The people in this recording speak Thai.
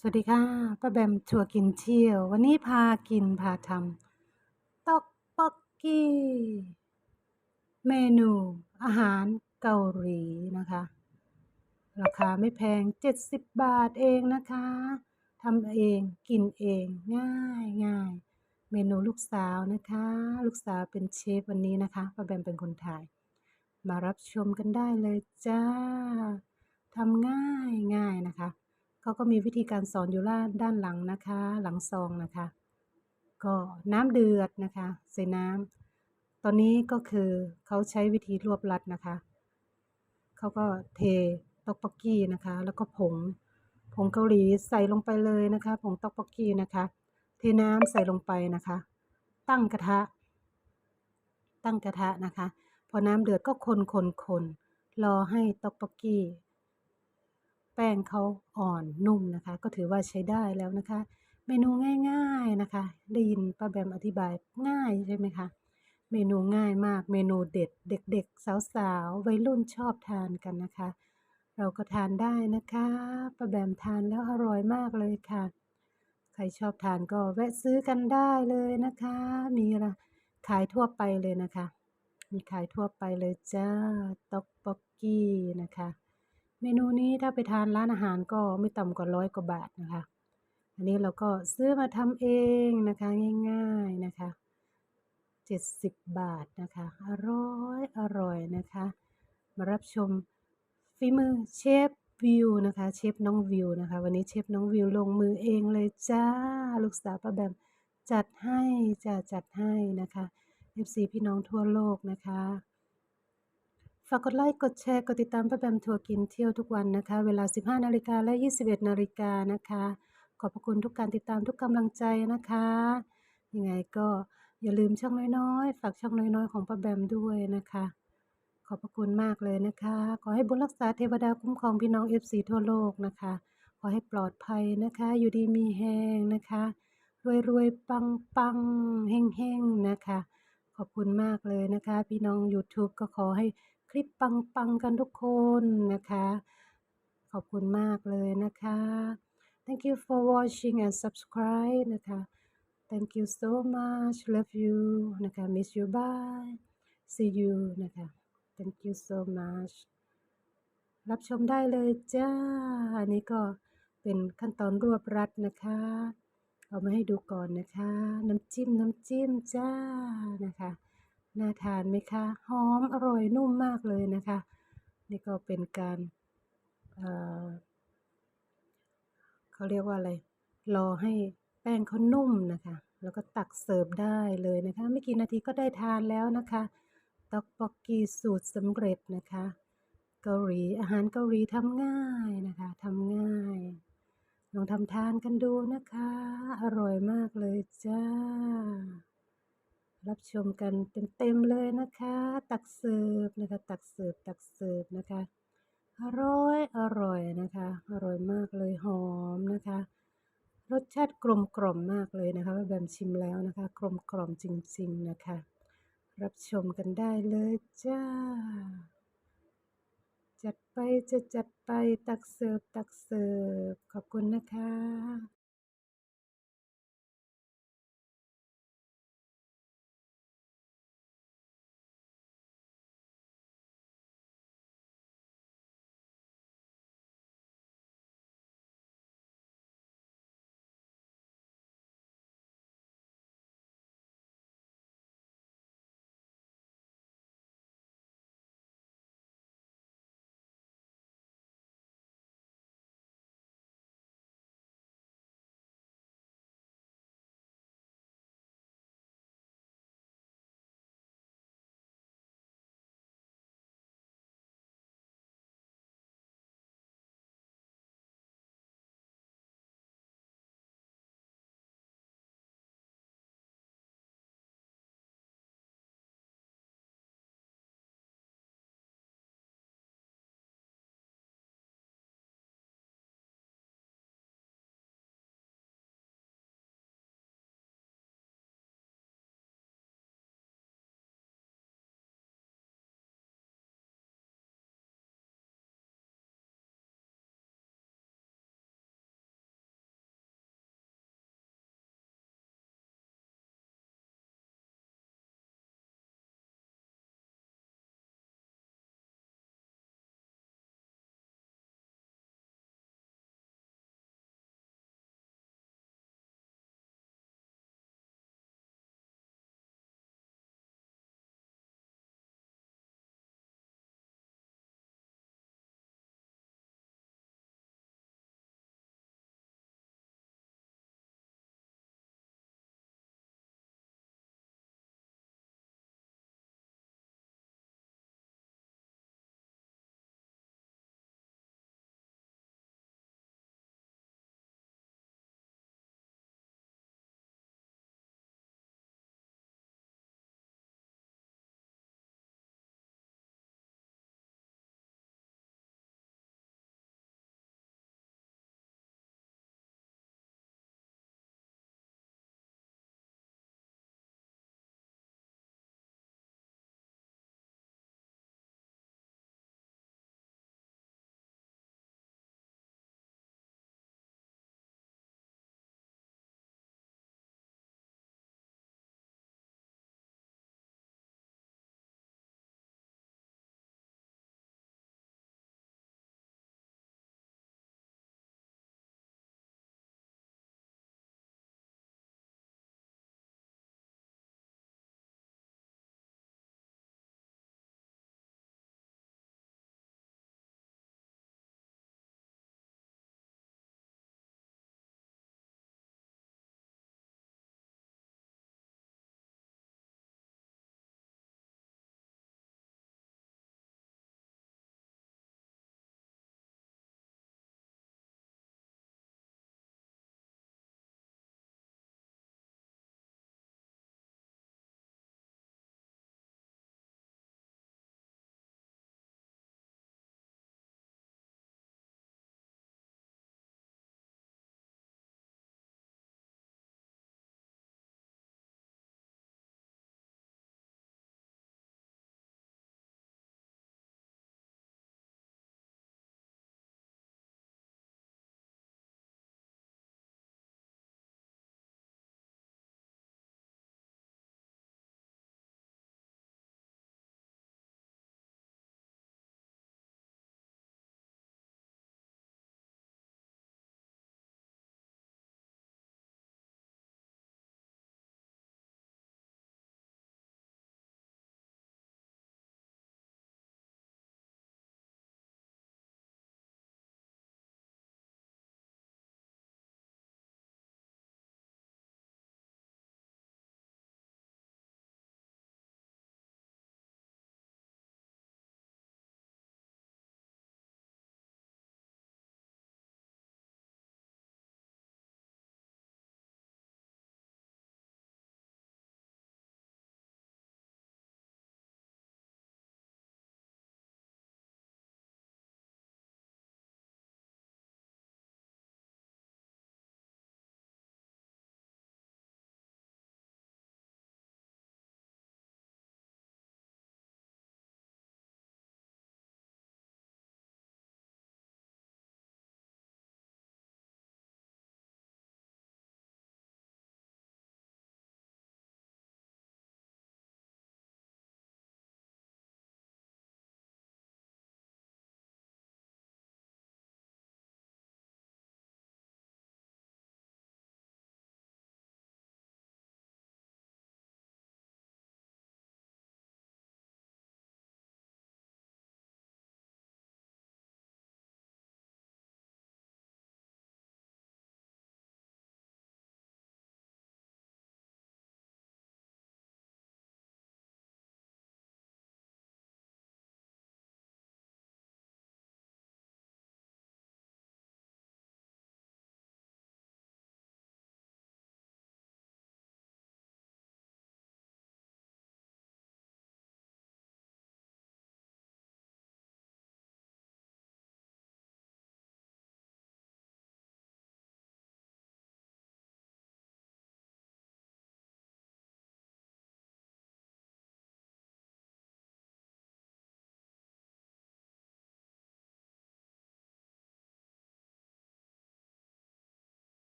สวัสดีค่ะป้าแบมชัวร์กินเที่ยว วันนี้พากินพาทำต๊อกป๊อกกี้ เมนูอาหารเกาหลีนะคะ ราคาไม่แพง 70 บาทเองนะคะทำเองกินเองง่ายง่ายเมนูลูกสาวนะคะ ลูกสาวเป็นเชฟวันนี้นะคะป้าแบมเป็นคนถ่าย มารับชมกันได้เลยจ้าทำง่ายง่ายนะคะ เขาก็มีวิธีการสอนอยู่ด้านหลังนะคะ หลังซองนะคะ ก็น้ำเดือดนะคะ ใส่น้ำตอนนี้ก็คือเขาใช้วิธีรวบรัดนะคะเขาก็เทต๊อกปอกกี้นะคะ แล้วก็ผงผงเกาหลีใส่ลงไปเลยนะคะผงต๊อกปอกกี้นะคะ เทน้ำใส่ลงไปนะคะ ตั้งกระทะ ตั้งกระทะนะคะ พอน้ำเดือดก็คนคนคนรอให้ต๊อกปอกกี้ แป้งเขาอ่อนนุ่มนะคะ ก็ถือว่าใช้ได้แล้วนะคะ เมนูง่าย ๆนะคะ ได้ยินป้าแบมอธิบายง่ายใช่ไหมคะ เมนูง่ายมาก เมนูเด็ด เด็ก ๆ สาวๆวัยรุ่นชอบทานกันนะคะ เราก็ทานได้นะคะป้าแบมทานแล้วอร่อยมากเลยค่ะ ใครชอบทานก็แวะซื้อกันได้เลยนะคะ มีละขายทั่วไปเลยนะคะ มีขายทั่วไปเลยจ้าต๊อกปอกกี้นะคะ เมนูนี้ถ้าไปทานร้านอาหารก็ไม่ต่ำกว่าร้อยกว่าบาทนะคะ อันนี้เราก็ซื้อมาทำเองนะคะง่ายๆนะคะ 70 บาทนะคะ อร่อยอร่อยนะคะ มารับชมฝีมือเชฟวิวนะคะเชฟน้องวิวนะคะ วันนี้เชฟน้องวิวลงมือเองเลยจ้าลูกสาวป้าแบมจัดให้จะจัดให้นะคะ FC พี่น้องทั่วโลกนะคะ ฝากกดไลค์กดแชร์กดติดตามป้าแบมทัวร์กินเที่ยวทุกวันนะคะ เวลา 15นาฬิกาและ 21นาฬิกานะคะ ขอบพระคุณทุกการติดตามทุกกำลังใจนะคะ ยังไงก็อย่าลืมช่องน้อยๆ ฝากช่องน้อยๆ ของป้าแบมด้วยนะคะ ขอบพระคุณมากเลยนะคะ ขอให้บุญรักษาเทวดาคุ้มครองพี่น้อง FC ทั่วโลกนะคะ ขอให้ปลอดภัยนะคะ อยู่ดีมีแหงนะคะรวยๆปังๆเฮงๆนะคะ ขอบคุณมากเลยนะคะ พี่น้อง YouTube ก็ขอให้ คลิปปังๆกันทุกคนนะคะ ขอบคุณมากเลยนะคะ Thank you for watching and subscribe นะคะ Thank you so much love you นะคะ miss you bye see you นะคะ Thank you so much รับชมได้เลยจ้า อันนี้ก็เป็นขั้นตอนรวบรัดนะคะ เอามาให้ดูก่อนนะคะ น้ำจิ้มน้ำจิ้มจ้านะคะ น่าทานไหมคะ หอมอร่อยนุ่มมากเลยนะคะ นี่ก็เป็นการเอ่อเขาเรียกว่าอะไร รอให้แป้งเขานุ่มนะคะ แล้วก็ตักเสิร์ฟได้เลยนะคะ ไม่กี่นาทีก็ได้ทานแล้วนะคะต็อกปอกกีสูตรสำเร็จนะคะ เกาหลีอาหารเกาหลีทำง่ายนะคะทำง่ายลองทำทานกันดูนะคะ อร่อยมากเลยจ้า รับชมกันเต็มๆเลยนะคะ ตักเสิร์ฟนะคะ ตักเสิร์ฟตักเสิร์ฟนะคะ อร่อยอร่อยนะคะ อร่อยมากเลยหอมนะคะ รสชาติกลมกล่อมมากเลยนะคะแบมชิมแล้วนะคะ กลมกล่อมจริง ๆนะคะ รับชมกันได้เลยจ้า จัดไปจะจัดไปตักเสิร์ฟตักเสิร์ฟขอบคุณนะคะ